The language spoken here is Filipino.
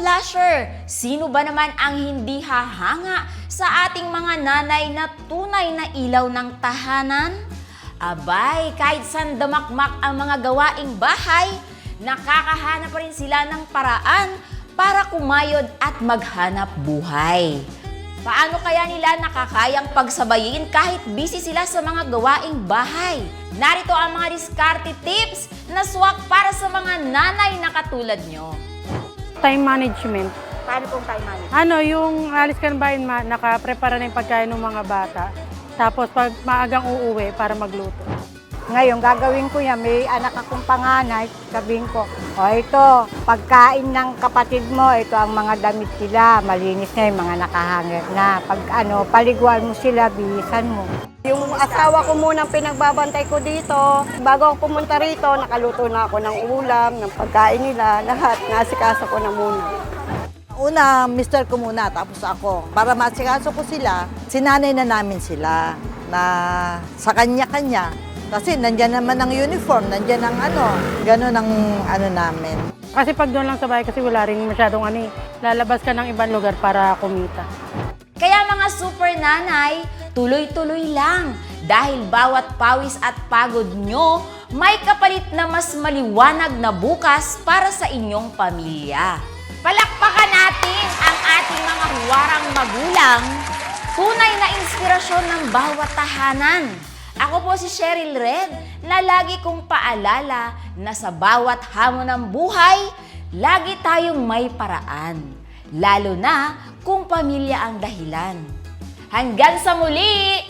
slasher, sino ba naman ang hindi hahanga sa ating mga nanay na tunay na ilaw ng tahanan? Abay, kahit saan damakmak ang mga gawaing bahay, nakakahanap pa rin sila ng paraan para kumayod at maghanap buhay. Paano kaya nila nakakayang pagsabayin kahit busy sila sa mga gawaing bahay? Narito ang mga diskarte tips na swak para sa mga nanay na katulad nyo. Time management. Paano pong time management? Ano, yung alis ka ng bahay, ma- nakaprepara na yung pagkain ng mga bata. Tapos pag maagang uuwi para magluto. Ngayon, gagawin ko yan. May anak akong panganay. Sabihin ko, o ito, pagkain ng kapatid mo, ito ang mga damit sila. Malinis na yung mga nakahangir na. Pag ano, paliguan mo sila, bihisan mo. Yung asawa ko muna ang pinagbabantay ko dito. Bago ako pumunta rito, nakaluto na ako ng ulam, ng pagkain nila, lahat. Nasikasa ko na muna. Una, mister ko muna, tapos ako. Para masikaso ko sila, sinanay na namin sila na sa kanya-kanya. Kasi nandyan naman ang uniform, nandyan ang ano, ganun ang ano namin. Kasi pag doon lang sa bahay, kasi wala rin masyadong ano eh. Lalabas ka ng ibang lugar para kumita. Kaya mga super nanay, tuloy-tuloy lang. Dahil bawat pawis at pagod nyo, may kapalit na mas maliwanag na bukas para sa inyong pamilya. Palakpakan natin ang ating mga huwarang magulang, tunay na inspirasyon ng bawat tahanan. Ako po si Cheryl Red na lagi kong paalala na sa bawat hamon ng buhay, lagi tayong may paraan. Lalo na kung pamilya ang dahilan. Hanggang sa muli!